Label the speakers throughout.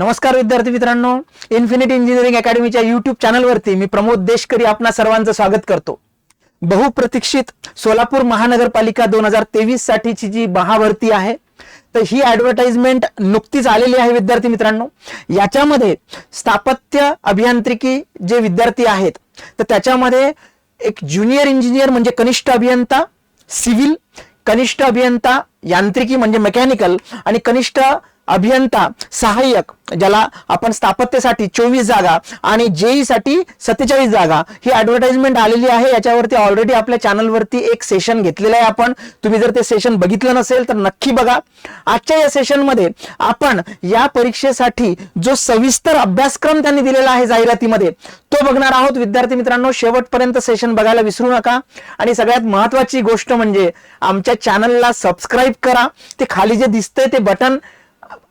Speaker 1: नमस्कार विद्यार्थी मित्रांनो इन्फिनिटी इंजिनिअरिंग अकॅडमीच्या युट्यूब चॅनलवरती मी प्रमोद देशकरी आपणा सर्वांचं स्वागत करतो. बहुप्रतीक्षित सोलापूर महानगरपालिका दोन हजार तेवीस साठीची जी महाभरती आहे तर ही ऍडव्हर्टाइजमेंट नुकतीच आलेली आहे विद्यार्थी मित्रांनो. याच्यामध्ये स्थापत्य अभियांत्रिकी जे विद्यार्थी आहेत तर त्याच्यामध्ये एक ज्युनियर इंजिनियर म्हणजे कनिष्ठ अभियंता सिव्हिल कनिष्ठ अभियंता यांत्रिकी म्हणजे मेकॅनिकल आणि कनिष्ठ अभियंता सहाय्यक ज्याला आपण स्थापत्यसाठी चोवीस जागा आणि जेई साठी सत्तेचाळीस जागा ही ऍडव्हर्टाइजमेंट आलेली आहे. याच्यावरती ऑलरेडी आपल्या चॅनलवरती एक सेशन घेतलेलं आहे आपण. तुम्ही जर ते सेशन बघितलं नसेल तर नक्की बघा. आजच्या या सेशनमध्ये आपण या परीक्षेसाठी जो सविस्तर अभ्यासक्रम त्यांनी दिलेला आहे जाहिरातीमध्ये तो बघणार आहोत. विद्यार्थी मित्रांनो शेवटपर्यंत सेशन बघायला विसरू नका. आणि सगळ्यात महत्वाची गोष्ट म्हणजे आमच्या चॅनलला सबस्क्राईब करा. ते खाली जे दिसतंय ते बटन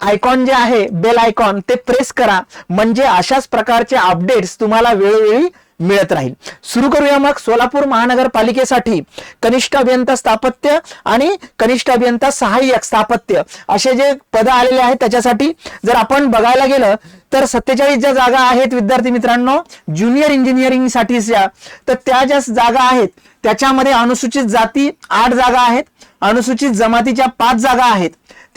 Speaker 1: आयकॉन जे आहे बेल आयकॉन ते प्रेस करा. म्हणजे अशाच प्रकारचे अपडेट्स तुम्हाला वेळोवेळी मिळत राहील. सुरू करूया मग सोलापूर महानगरपालिकेसाठी. कनिष्ठ अभियंता स्थापत्य आणि कनिष्ठ अभियंता सहाय्यक स्थापत्य असे जे पद आलेले आहेत त्याच्यासाठी जर आपण बघायला गेलं तर सत्तेचाळीस ज्या जागा आहेत विद्यार्थी मित्रांनो ज्युनियर इंजिनिअरिंग साठीच्या तर त्या ज्या जागा आहेत त्याच्यामध्ये अनुसूचित जाती आठ जागा आहेत अनुसूचित जमातीच्या पाच जागा आहेत.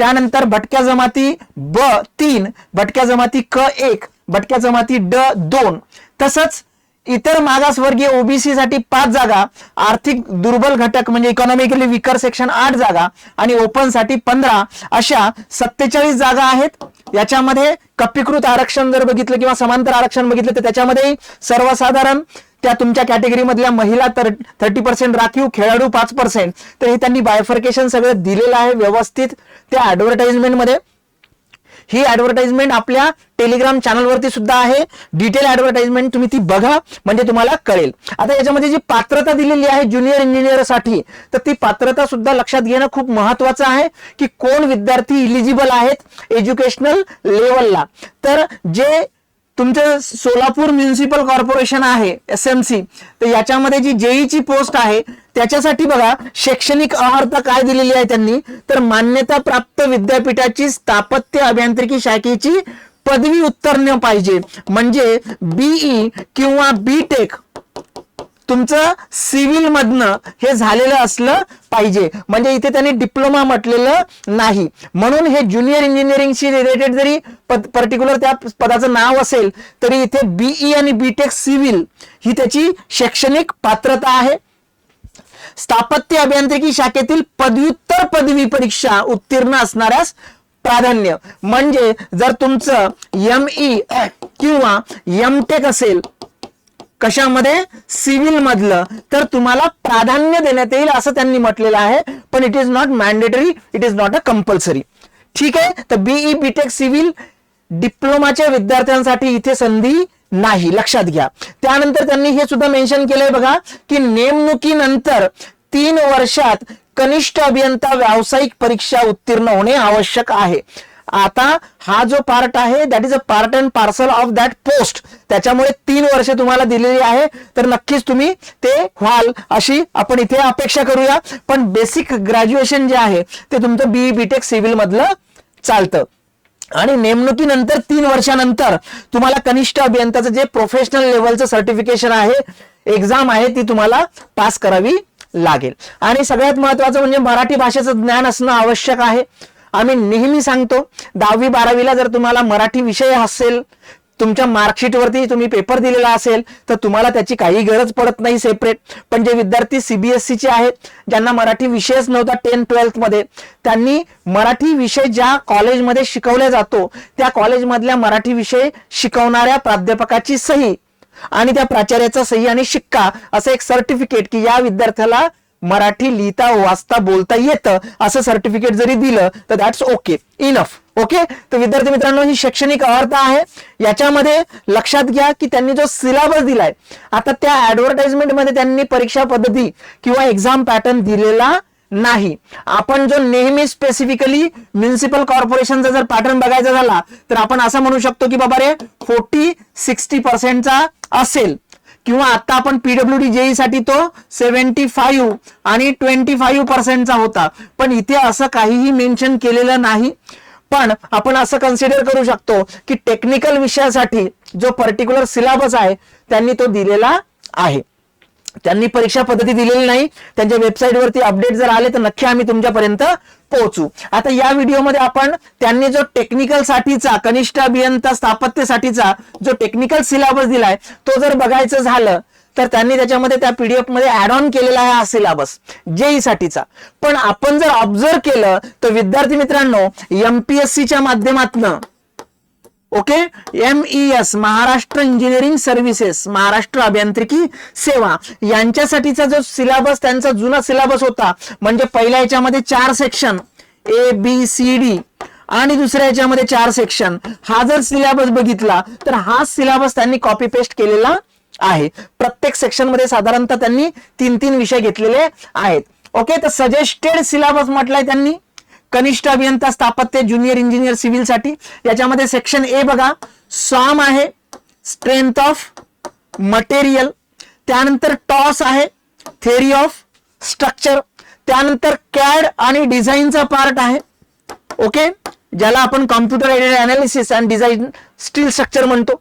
Speaker 1: त्यानंतर भटक्या जमाती ब तीन भटक्या जमाती क एक भटक्या जमाती ड दोन. तसंच इतर मागासवर्गीय ओबीसी साठी पाच जागा आर्थिक दुर्बल घटक म्हणजे इकॉनॉमिकली विकर सेक्शन आठ जागा आणि ओपनसाठी पंधरा. अशा सत्तेचाळीस जागा आहेत. याच्यामध्ये कप्पीकृत आरक्षण जर बघितलं किंवा समांतर आरक्षण बघितलं तर त्याच्यामध्ये सर्वसाधारण त्या तुमच्या कॅटेगरी मधल्या महिला तर थर्टी पर्सेंट राखीव खेळाडू पाच पर्सेंट तर हे त्यांनी बायफर्केशन सगळं दिलेलं आहे व्यवस्थित त्या ऍडव्हर्टाइजमेंटमध्ये ही ऍडव्हर्टाइजमेंट आपल्या टेलिग्राम चॅनलवरती सुद्धा आहे. डिटेल ऍडव्हर्टाइजमेंट तुम्ही ती बघा म्हणजे तुम्हाला कळेल. आता याच्यामध्ये जी पात्रता दिलेली आहे ज्युनियर इंजिनियरसाठी तर ती पात्रता सुद्धा लक्षात घेणं खूप महत्वाचं आहे की कोण विद्यार्थी इलिजिबल आहेत एज्युकेशनल लेवलला तर जे तुमचं सोलापूर म्युन्सिपल कॉर्पोरेशन आहे एस एम सी तर याच्यामध्ये जी जेईची पोस्ट आहे त्याच्यासाठी बघा शैक्षणिक अर्हता काय दिलेली आहे त्यांनी? तर मान्यता प्राप्त विद्यापीठाची स्थापत्य अभियांत्रिकी शाखेची पदवी उत्तीर्ण पाहिजे. म्हणजे बीई किंवा बी टेक तुमचं सिव्हिल मधनं हे झालेलं असलं पाहिजे. म्हणजे इथे त्यांनी डिप्लोमा म्हटलेलं नाही. म्हणून हे ज्युनियर इंजिनिअरिंगशी रिलेटेड जरी पर्टिक्युलर त्या पदाचं नाव असेल तरी इथे बीई आणि बीटेक सिव्हिल ही त्याची शैक्षणिक पात्रता आहे. स्थापत्य अभियांत्रिकी शाखेतील पदव्युत्तर पदवी परीक्षा उत्तीर्ण असणाऱ्यास प्राधान्य. म्हणजे जर तुमचं एम ई किंवा एम टेक असेल कशामध्ये? सिव्हिल मधलं तर तुम्हाला प्राधान्य देण्यात येईल असं त्यांनी म्हटलेलं आहे पण it is not mandatory it is not a compulsory ठीक आहे? तर बीई बीटेक सिव्हिल डिप्लोमाच्या विद्यार्थ्यांसाठी इथे संधी नाही. लक्षात घ्या. त्यानंतर त्यांनी हे सुद्धा मेन्शन केलंय बघा की नेमणुकीनंतर तीन वर्षात कनिष्ठ अभियंता व्यावसायिक परीक्षा उत्तीर्ण होणे आवश्यक आहे. आता हा जो पार्ट आहे that is a part and parcel of that post त्याच्यामुळे तीन वर्ष तुम्हाला दिलेली आहे. तर नक्कीच तुम्ही ते व्हाल अशी आपण इथे अपेक्षा करूया. पण बेसिक ग्रॅज्युएशन जे आहे ते तुमचं बीई बीटेक सिव्हिल मधलं चालतं. आणि नेमणुकीनंतर तीन वर्षानंतर तुम्हाला कनिष्ठ अभियंताचं जे प्रोफेशनल लेवलचं सर्टिफिकेशन आहे एक्झाम आहे ती तुम्हाला पास करावी लागेल. आणि सगळ्यात महत्वाचं म्हणजे मराठी भाषेचं ज्ञान असणं आवश्यक आहे. आम्ही नेहमी सांगतो दहावी बारावीला जर तुम्हाला मराठी विषय असेल तुमच्या मार्कशीटवरती तुम्ही पेपर दिलेला असेल तर तुम्हाला त्याची काही गरज पडत नाही सेपरेट पण जे विद्यार्थी सीबीएसईचे आहेत ज्यांना मराठी विषयच नव्हता टेन ट्वेल्थमध्ये त्यांनी मराठी विषय ज्या कॉलेजमध्ये शिकवला जातो त्या कॉलेजमधल्या मराठी विषय शिकवणाऱ्या प्राध्यापकाची सही. आणि त्या प्राचार्याचा सही आणि शिक्का असं एक सर्टिफिकेट की या विद्यार्थ्याला मराठी लिहिता वाचता बोलता येतं असं सर्टिफिकेट जरी दिलं तर दॅट्स ओके इनफ ओके तर विद्यार्थी मित्रांनो ही शैक्षणिक अर्थ आहे. याच्यामध्ये लक्षात घ्या की त्यांनी जो सिलेबस दिलाय आता त्या ऍडव्हर्टाइजमेंटमध्ये त्यांनी परीक्षा पद्धती किंवा एक्झाम पॅटर्न दिलेला नाही. आपण जो नेहमी स्पेसिफिकली म्युन्सिपल कॉर्पोरेशनचा जर पॅटर्न बघायचा झाला तर आपण असं म्हणू शकतो की बाबा रे फोर्टी सिक्स्टी पर्सेंटचा असेल. किंवा आता आपण पीडब्ल्यू डी जेई साठी तो सेव्हन्टी फाईव्ह आणि ट्वेंटी फाईव्ह पर्सेंटचा होता. पण इथे असं काहीही मेन्शन केलेलं नाही. पण आपण असं कन्सिडर करू शकतो की टेक्निकल विषयासाठी जो पर्टिक्युलर सिलेबस आहे त्यांनी तो दिलेला आहे. त्यांनी परीक्षा पद्धती दिलेली नाही. त्यांच्या वेबसाईटवरती अपडेट जर आले तर नक्की आम्ही तुमच्यापर्यंत पोहोचू. आता या व्हिडिओमध्ये आपण त्यांनी जो टेक्निकल साठीचा कनिष्ठ अभियंता स्थापत्यसाठीचा जो टेक्निकल सिलेबस दिलाय तो जर बघायचं झालं तर त्यांनी त्याच्यामध्ये त्या पीडीएफमध्ये ऍड ऑन केलेला आहे हा सिलेबस जेई साठीचा. पण आपण जर ऑब्झर्व केलं तर विद्यार्थी मित्रांनो एमपीएससीच्या माध्यमातनं okay? M E S Maharashtra engineering services Maharashtra अभियांत्रिकी सेवा. यांच्यासाठीचा जो सिलेबस त्यांचा जुना सिलेबस होता म्हणजे पहिल्या याच्यामध्ये चार section A B C D आणि दुसऱ्या याच्यामध्ये चार सेक्शन हा जर सिलेबस बघितला तर हा सिलेबस त्यांनी कॉपी पेस्ट केलेला आहे. प्रत्येक सेक्शनमध्ये साधारणतः त्यांनी तीन तीन विषय घेतलेले आहेत. ओके? तर सजेस्टेड सिलेबस म्हटलाय त्यांनी. कनिष्ठ अभियंता स्थापत्य ज्युनियर इंजिनियर सिव्हिलसाठी. याच्यामध्ये सेक्शन ए बघा सॉम आहे स्ट्रेंथ ऑफ मटेरियल त्यानंतर टॉस आहे थेअरी ऑफ स्ट्रक्चर त्यानंतर कॅड आणि डिझाईनचा पार्ट आहे. ओके? ज्याला आपण computer aided analysis and design steel structure म्हणतो.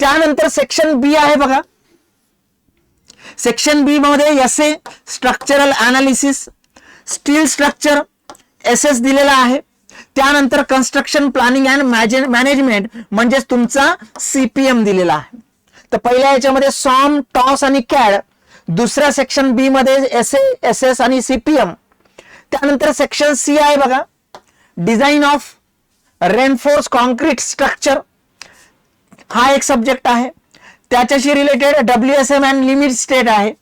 Speaker 1: त्यानंतर सेक्शन बी आहे बघा. सेक्शन बी मध्ये S A structural analysis steel structure S S दिलेला आहे. त्यानंतर कन्स्ट्रक्शन प्लॅनिंग अँड मॅनेजमेंट म्हणजेच तुमचा सीपीएम दिलेला आहे. तर पहिल्या याच्यामध्ये सॉम टॉस आणि कॅड दुसऱ्या सेक्शन बी मध्ये एस ए एस एस आणि सीपीएम त्यानंतर सेक्शन सी आहे बघा. Design of reinforce concrete structure हा एक सब्जेक्ट आहे. त्याच्याशी related W S M and limit state आहे.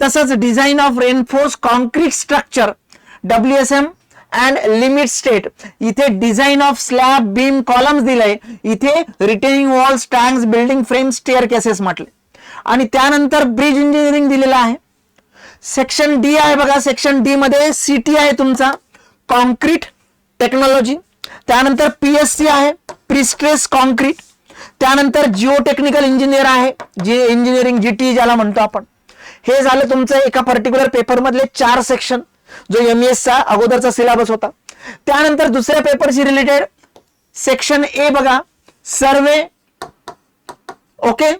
Speaker 1: तसंच design of reinforce concrete structure W S M and limit state इथे design of slab beam columns दिलंय. इथे retaining walls tanks building frame staircases म्हटले आणि त्यानंतर ब्रिज इंजिनिअरिंग दिलेलं आहे. सेक्शन डी आहे बघा. सेक्शन डी मध्ये सिटी आहे तुमचा. कॉन्क्रीट टेक्नॉलॉजी त्यानंतर पीएससी आहे. प्रिस्ट्रेस कॉन्क्रीट त्यानंतर जिओ टेक्निकल इंजिनियर आहे. जे इंजिनिअरिंग जीटी ज्याला म्हणतो आपण. हे झालं तुमचं एका पर्टिक्युलर पेपर मधले चार सेक्शन जो एम चा अगोदरचा सिलेबस होता. त्यानंतर दुसऱ्या पेपरशी रिलेटेड सेक्शन ए बघा. Survey okay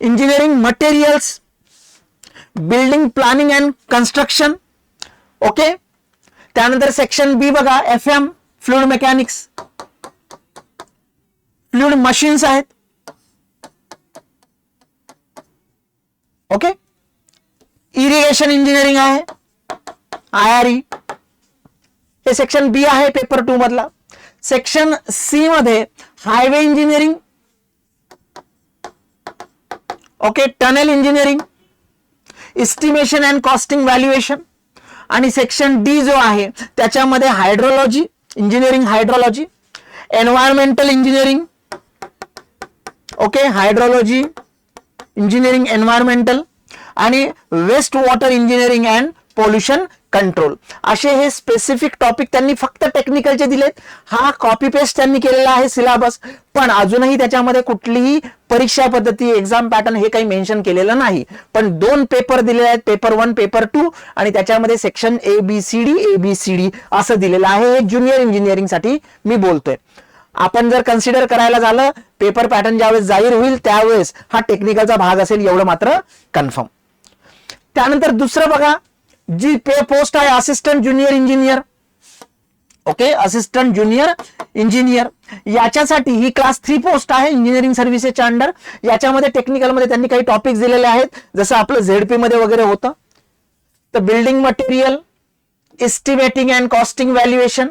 Speaker 1: engineering materials building planning and construction okay त्यानंतर सेक्शन बी बघा. F M fluid mechanics fluid machines आहेत. ओके इरिगेशन इंजिनिअरिंग आहे. I R E. हे सेक्शन बी आहे पेपर टू मधला. सेक्शन सी मध्ये highway engineering okay tunnel engineering estimation and costing valuation आणि section D जो आहे त्याच्यामध्ये hydrology engineering hydrology environmental engineering okay hydrology engineering environmental आणि waste water engineering and pollution control असे हे स्पेसिफिक टॉपिक त्यांनी फक्त टेक्निकलचे दिलेत. हा कॉपी पेस्ट त्यांनी केलेला आहे सिलेबस पण अजूनही त्याच्यामध्ये कुठलीही परीक्षा पद्धती एक्झाम पॅटर्न हे काही मेन्शन केलेलं नाही. पण दोन पेपर दिलेले आहेत पेपर वन पेपर टू आणि त्याच्यामध्ये section A B C D A B C D असं दिलेलं आहे. हे ज्युनियर इंजिनिअरिंगसाठी मी बोलतोय. आपण जर कन्सिडर करायला झालं पेपर पॅटर्न ज्यावेळेस जाहीर होईल त्यावेळेस हा टेक्निकलचा भाग असेल एवढं मात्र कन्फर्म त्यानंतर दुसरं बघा जी पे पोस्ट आहे assistant junior engineer okay assistant junior engineer याच्यासाठी ही क्लास थ्री पोस्ट आहे इंजिनिअरिंग सर्व्हिसेसच्या अंडर याच्यामध्ये टेक्निकलमध्ये त्यांनी काही टॉपिक्स दिलेले आहेत. जसं आपलं झेडपी मध्ये वगैरे होतं. तर building material estimating and costing valuation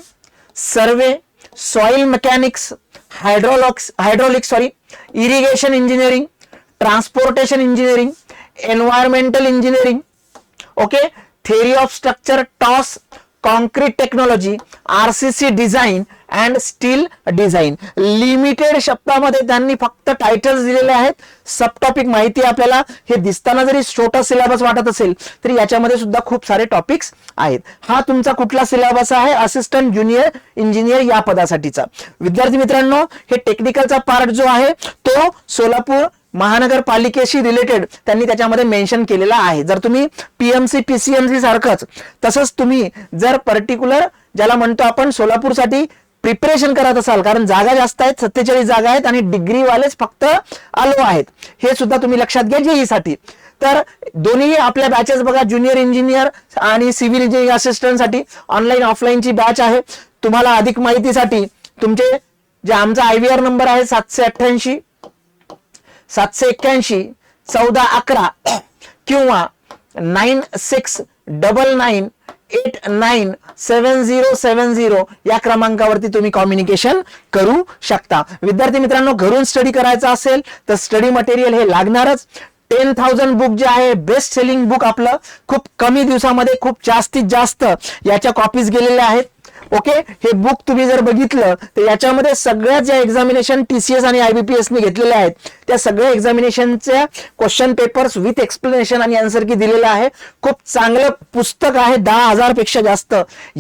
Speaker 1: survey soil mechanics hydraulics hydraulic sorry irrigation engineering transportation engineering environmental engineering okay theory of structure TOS concrete technology RCC design and steel design limited शब्दामध्ये त्यांनी फक्त titles दिलेले आहेत. सब topic माहिती आपल्याला हे दिसताना जरी छोटा सिलेबस वाटत असेल तरी याच्यामध्ये सुद्धा खूप सारे टॉपिक्स आहेत. हा तुमचा कुठला सिलेबस आहे? असिस्टंट ज्युनियर इंजिनियर या पदासाठीचा. विद्यार्थी मित्रांनो हे टेक्निकलचा पार्ट जो आहे तो सोलापूर महानगरपालिकेशी रिलेटेड त्यांनी त्याच्यामध्ये मेन्शन केलेला आहे. जर तुम्ही पीएमसी पीसीएमसी सारखंच तसंच तुम्ही जर पर्टिक्युलर ज्याला म्हणतो आपण सोलापूरसाठी प्रिपरेशन करत असाल कारण जागा जास्त आहेत सत्तेचाळीस जागा आहेत आणि डिग्रीवालेच फक्त आलो आहेत. हे सुद्धा तुम्ही लक्षात घ्या जेईसाठी तर दोन्ही आपल्या बॅचेस बघा ज्युनियर इंजिनियर आणि सिव्हिल इंजिनिअरिंग असिस्टंटसाठी ऑनलाईन ऑफलाईनची बॅच आहे. तुम्हाला अधिक माहितीसाठी तुमचे जे आमचा आय व्ही आर नंबर आहे सातशे अठ्ठ्याऐंशी सातशे एक्क्याऐंशी चौदा अकरा किंवा nine six double nine eight nine seven zero seven zero या क्रमांकावरती तुम्ही कम्युनिकेशन करू शकता. विद्यार्थी मित्रांनो घरून स्टडी करायचा असेल तर स्टडी मटेरियल हे लागणारच. टेन थाउजंड बुक जे आहे बेस्ट सेलिंग बुक आपलं. खूप कमी दिवसामध्ये खूप जास्तीत जास्त याच्या कॉपीज गेलेल्या आहेत. ओके हे बुक तुम्ही जर बघितलं तर याच्यामध्ये सगळ्या ज्या एक्झामिनेशन टीसीएस आणि आयबीपीएस ने घेतलेल्या आहेत त्या सगळ्या एक्झामिनेशनच्या क्वेश्चन पेपर्स विथ एक्सप्लेनेशन आणि आन्सर की दिलेलं आहे. खूप चांगलं पुस्तक आहे दहा हजारपेक्षा जास्त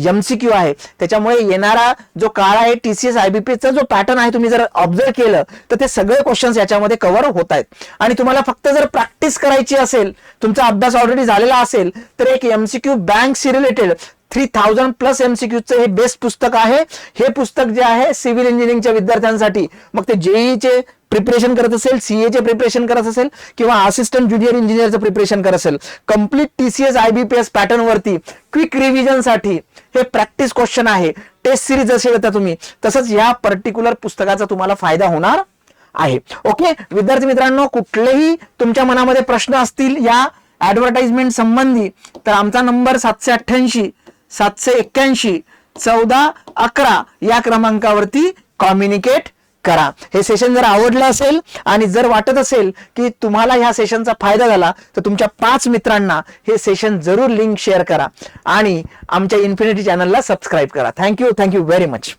Speaker 1: एमसीक्यू आहे. त्याच्यामुळे येणारा जो काळ आहे टीसीएस आयबीपीएसचा जो पॅटर्न आहे तुम्ही जर ऑब्झर्व केलं तर ते सगळे क्वेश्चन्स याच्यामध्ये कव्हर होत आहेत. आणि तुम्हाला फक्त जर प्रॅक्टिस करायची असेल तुमचा अभ्यास ऑलरेडी झालेला असेल तर एक MCQ bank related three thousand plus एमसीक्यूचं हे बेस्ट पुस्तक आहे. हे पुस्तक जे आहे सिव्हिल इंजिनिअरिंगच्या विद्यार्थ्यांसाठी मग ते जेईचे प्रिपरेशन करत असेल सीएचे प्रिपरेशन करत असेल किंवा असिस्टंट ज्युनियर इंजिनियरचं प्रिपरेशन करत असेल. कंप्लीट टीसीएस आयबीपीएस पॅटर्न वरती क्विक रिव्हिजनसाठी हे प्रॅक्टिस क्वेश्चन आहे. टेस्ट सिरीज जसे येतात तुम्ही तसंच या पर्टिक्युलर पुस्तकाचा तुम्हाला फायदा होणार आहे. ओके विद्यार्थी मित्रांनो कुठलेही तुमच्या मनामध्ये प्रश्न असतील या ऍडव्हर्टाइजमेंट संबंधी तर आमचा नंबर सातशे अठ्ठ्याऐंशी सातशे एक्क्याऐंशी चौदा अकरा या क्रमांकावरती कम्युनिकेट करा. हे सेशन जर आवडलं असेल आणि जर वाटत असेल की तुम्हाला ह्या सेशनचा फायदा झाला तर तुमच्या पाच मित्रांना हे सेशन जरूर लिंक शेअर करा. आणि आमच्या इन्फिनिटी चॅनलला सबस्क्राईब करा. Thank you thank you very much